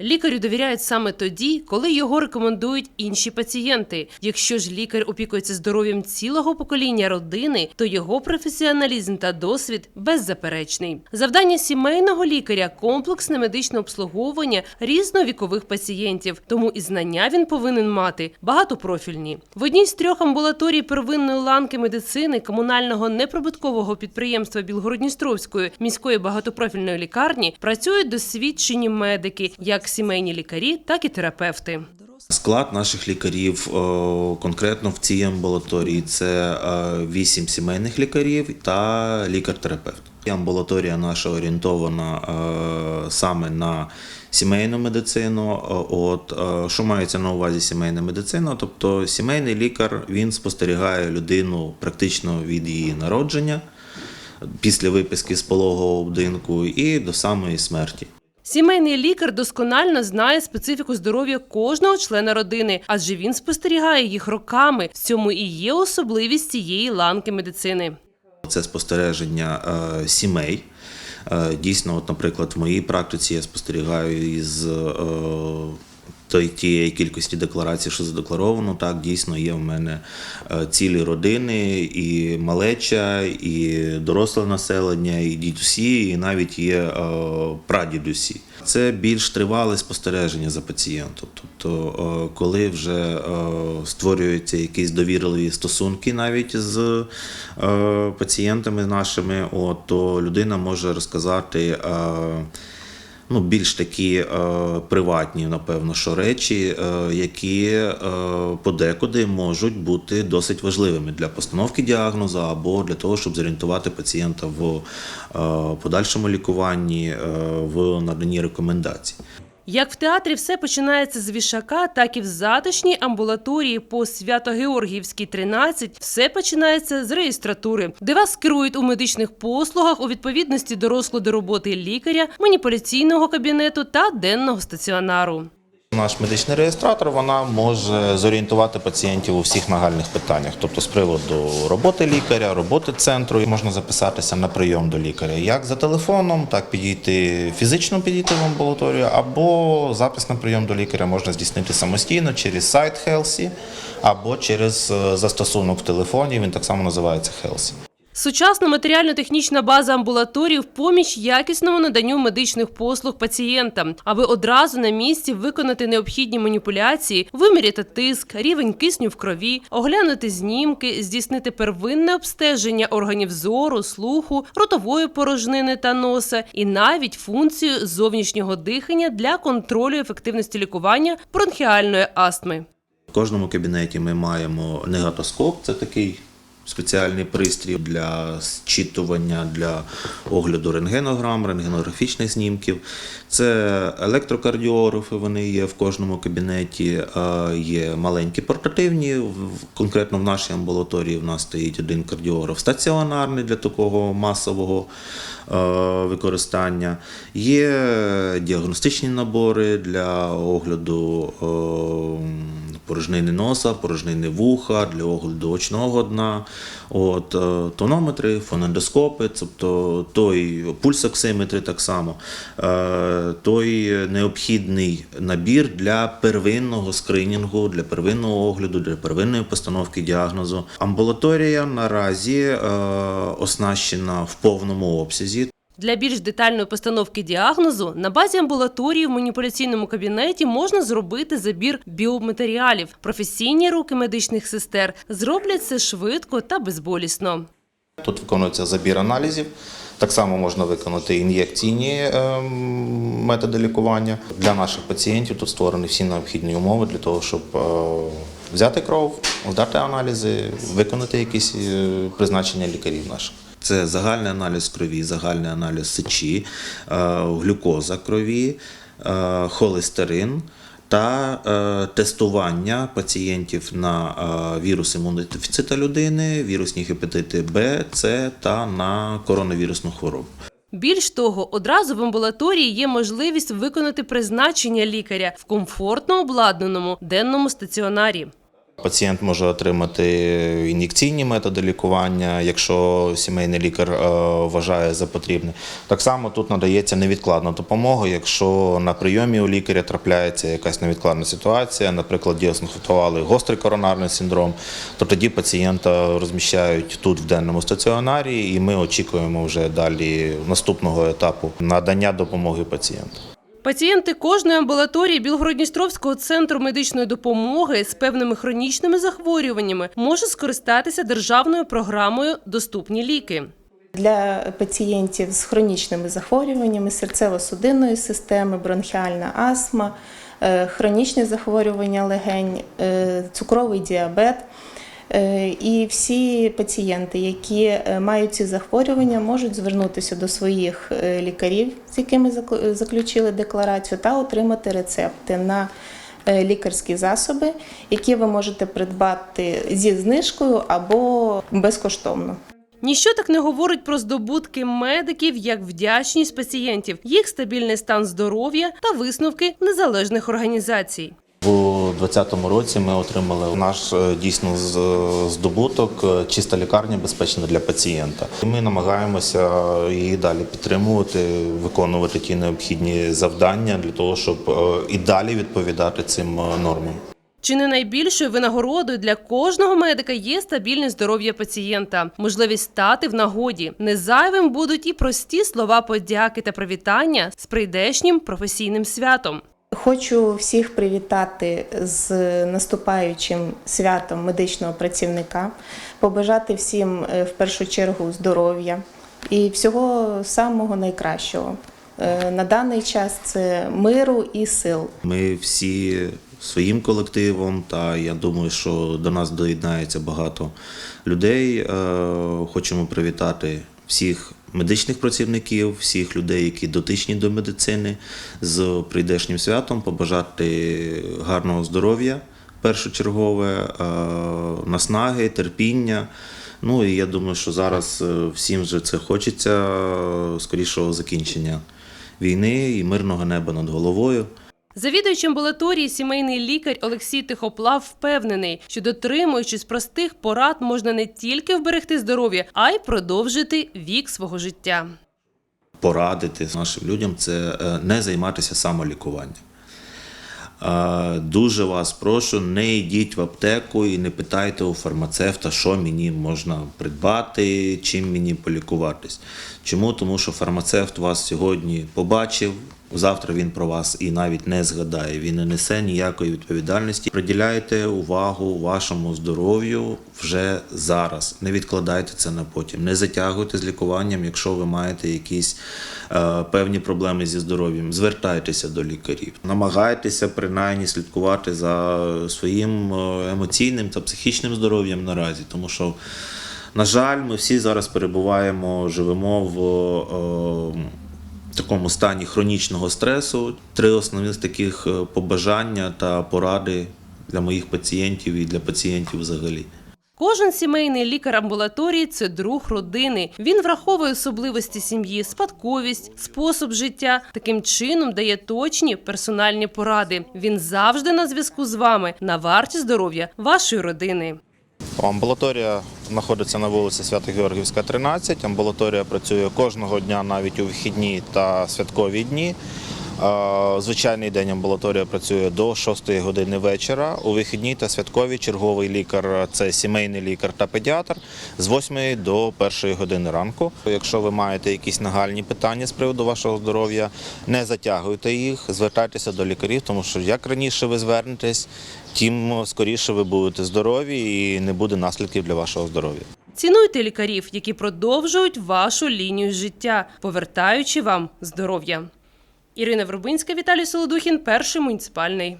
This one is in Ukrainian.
Лікарю довіряють саме тоді, коли його рекомендують інші пацієнти. Якщо ж лікар опікується здоров'ям цілого покоління родини, то його професіоналізм та досвід беззаперечний. Завдання сімейного лікаря комплексне медичне обслуговування різновікових пацієнтів, тому і знання він повинен мати багатопрофільні. В одній з трьох амбулаторій первинної ланки медицини комунального неприбуткового підприємства Білгородністровської міської багатопрофільної лікарні працюють досвідчені медики, як сімейні лікарі, так і терапевти. Склад наших лікарів е, конкретно в цій амбулаторії це е, 8 сімейних лікарів та лікар-терапевт. Амбулаторія наша орієнтована е, саме на сімейну медицину. От що мається на увазі сімейна медицина? Тобто сімейний лікар він спостерігає людину практично від її народження після виписки з пологового будинку і до самої смерті. Сімейний лікар досконально знає специфіку здоров'я кожного члена родини, адже він спостерігає їх роками. В цьому і є особливість цієї ланки медицини. Це спостереження е, сімей. Е, дійсно, от, наприклад, в моїй практиці я спостерігаю із е, тієї кількості декларацій, що задекларовано. Так, дійсно є в мене е, цілі родини, і малеча, і доросле населення, і дідусі, і навіть є е, прадідусі. Це більш тривале спостереження за пацієнтом. Тобто, е, коли вже створюються якісь довірливі стосунки навіть з пацієнтами нашими, то людина може розказати. Ну, більш такі е, приватні, напевно, що речі, е, які е, подекуди можуть бути досить важливими для постановки діагнозу або для того, щоб зорієнтувати пацієнта в е, подальшому лікуванні, е, в наданні рекомендацій. Як в театрі все починається з вішака, так і в затишній амбулаторії по Свято-Георгіївській 13 все починається з реєстратури, де вас керують у медичних послугах у відповідності до розкладу роботи лікаря, маніпуляційного кабінету та денного стаціонару. Наш медичний реєстратор вона може зорієнтувати пацієнтів у всіх нагальних питаннях, тобто з приводу роботи лікаря, роботи центру. Можна записатися на прийом до лікаря як за телефоном, так підійти фізично підійти в амбулаторію, або запис на прийом до лікаря можна здійснити самостійно через сайт Хелсі або через е, застосунок в телефоні. Він так само називається Хелсі. Сучасна матеріально-технічна база амбулаторії в поміч якісному наданню медичних послуг пацієнтам, аби одразу на місці виконати необхідні маніпуляції, виміряти тиск, рівень кисню в крові, оглянути знімки, здійснити первинне обстеження органів зору, слуху, ротової порожнини та носа, і навіть функцію зовнішнього дихання для контролю ефективності лікування бронхіальної астми. В кожному кабінеті ми маємо негатоскоп, це такий спеціальний пристрій для зчитування, для огляду рентгенограм, рентгенографічних знімків. Це електрокардіографи, вони є в кожному кабінеті, є маленькі портативні. Конкретно в нашій амбулаторії в нас стоїть один кардіограф стаціонарний для такого масового використання. Є діагностичні набори для огляду порожнини носа, порожнини вуха, для огляду очного дна, от, е, тонометри, фонендоскопи, тобто той пульсоксиметри так само, е, той необхідний набір для первинного скринінгу, для первинного огляду, для первинної постановки діагнозу. Амбулаторія наразі е, оснащена в повному обсязі. Для більш детальної постановки діагнозу на базі амбулаторії в маніпуляційному кабінеті можна зробити забір біоматеріалів. Професійні руки медичних сестер зроблять це швидко та безболісно. Тут виконується забір аналізів. Так само можна виконати ін'єкційні ем, методи лікування. Для наших пацієнтів тут створені всі необхідні умови для того, щоб е, взяти кров, здати аналізи, виконати якісь е, призначення лікарів наших. Це загальний аналіз крові, загальний аналіз сечі, е, глюкоза крові, е, холестерин та е, тестування пацієнтів на вірус імунодефіцита людини, вірусні гепатити Б, С та на коронавірусну хворобу. Більш того, одразу в амбулаторії є можливість виконати призначення лікаря в комфортно обладнаному денному стаціонарі. Пацієнт може отримати ін'єкційні методи лікування, якщо сімейний лікар е, вважає за потрібне. Так само тут надається невідкладна допомога, якщо на прийомі у лікаря трапляється якась невідкладна ситуація, наприклад, діагностували гострий коронарний синдром, то тоді пацієнта розміщають тут в денному стаціонарі, і ми очікуємо вже далі наступного етапу надання допомоги пацієнту. Пацієнти кожної амбулаторії Білгородністровського центру медичної допомоги з певними хронічними захворюваннями можуть скористатися державною програмою Доступні ліки. Для пацієнтів з хронічними захворюваннями серцево-судинної системи, бронхіальна астма, е, хронічні захворювання легень, е, цукровий діабет. Е, І всі пацієнти, які е, мають ці захворювання, можуть звернутися до своїх е, лікарів, з якими заклю- заключили декларацію, та отримати рецепти на лікарські засоби, які ви можете придбати зі знижкою або безкоштовно. Ніщо так не говорить про здобутки медиків, як вдячність пацієнтів, їх стабільний стан здоров'я та висновки незалежних організацій. У 2020 році ми отримали наш е, дійсно здобуток е, чиста лікарня безпечна для пацієнта. Ми намагаємося її далі підтримувати, виконувати ті необхідні завдання для того, щоб е, і далі відповідати цим нормам. Чи не найбільшою винагородою для кожного медика є стабільне здоров'я пацієнта, можливість стати в нагоді. Незайвим будуть і прості слова подяки та привітання з прийдешнім професійним святом. Хочу всіх привітати з наступаючим святом медичного працівника, побажати всім е, в першу чергу здоров'я і всього самого найкращого. Е, На даний час це миру і сил. Ми всі своїм колективом, та я думаю, що до нас доєднається багато людей. Е, Хочемо привітати всіх медичних працівників, всіх людей, які дотичні до медицини, з прийдешнім святом, побажати гарного здоров'я, першочергове, е, наснаги, терпіння. Ну і я думаю, що зараз е, всім вже це хочеться е, скорішого закінчення війни і мирного неба над головою. Завідуючий амбулаторії сімейний лікар Олексій Тихоплав впевнений, що дотримуючись простих порад можна не тільки вберегти здоров'я, а й продовжити вік свого життя. порадити нашим людям це е, не займатися самолікуванням. Е, Дуже вас прошу, не йдіть в аптеку і не питайте у фармацевта, що мені можна придбати, чим мені полікуватись. Чому? Тому що фармацевт вас сьогодні побачив, завтра він про вас і навіть не згадає. Він не несе ніякої відповідальності. Приділяйте увагу вашому здоров'ю вже зараз. Не відкладайте це на потім. Не затягуйте з лікуванням, якщо ви маєте якісь е, певні проблеми зі здоров'ям. Звертайтеся до лікарів. Намагайтеся принаймні слідкувати за своїм е, емоційним та психічним здоров'ям наразі, тому що. На жаль, ми всі зараз перебуваємо, живемо в е, такому стані хронічного стресу. Три основних таких е, побажання та поради для моїх пацієнтів і для пацієнтів взагалі. Кожен сімейний лікар амбулаторії це друг родини. Він враховує особливості сім'ї, спадковість, спосіб життя. Таким чином дає точні персональні поради. Він завжди на зв'язку з вами на варті здоров'я вашої родини. Амбулаторія знаходиться на вулиці Свято-Георгівська, 13. Амбулаторія працює кожного дня, навіть у вихідні та святкові дні. Звичайний день амбулаторія працює до 6 години вечора. У вихідні та святкові черговий лікар це сімейний лікар та педіатр з 8 до 1 години ранку. Якщо ви маєте якісь нагальні питання з приводу вашого здоров'я, не затягуйте їх, звертайтеся до лікарів, тому що як раніше ви звернетесь, тим скоріше ви будете здорові і не буде наслідків для вашого здоров'я. Цінуйте лікарів, які продовжують вашу лінію життя, повертаючи вам здоров'я. Ірина Вербинська, Віталій Солодухін, перший муніципальний.